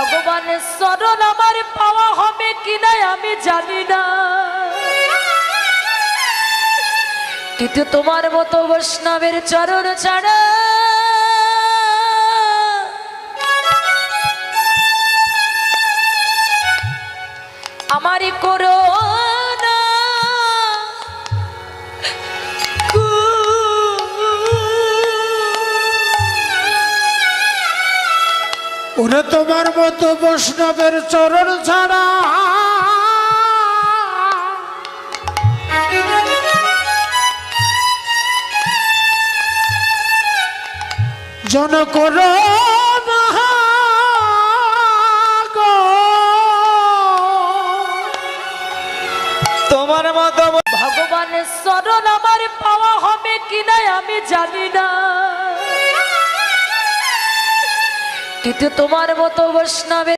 ভগবানের শরণ আমার পাওয়া হবে কিনা আমি জানি না। কিন্তু তোমার মতো বৈষ্ণবের চরণ ছাড়া আমারই করো ওরে তোমার মতো বৈষ্ণবের চরণ ছাড়া জন করো না গো। তোমার মতো ভগবানের শরণ আমার পাওয়া হবে কিনা আমি জানি না কিন্তু তোমার মতো বৈষ্ণবের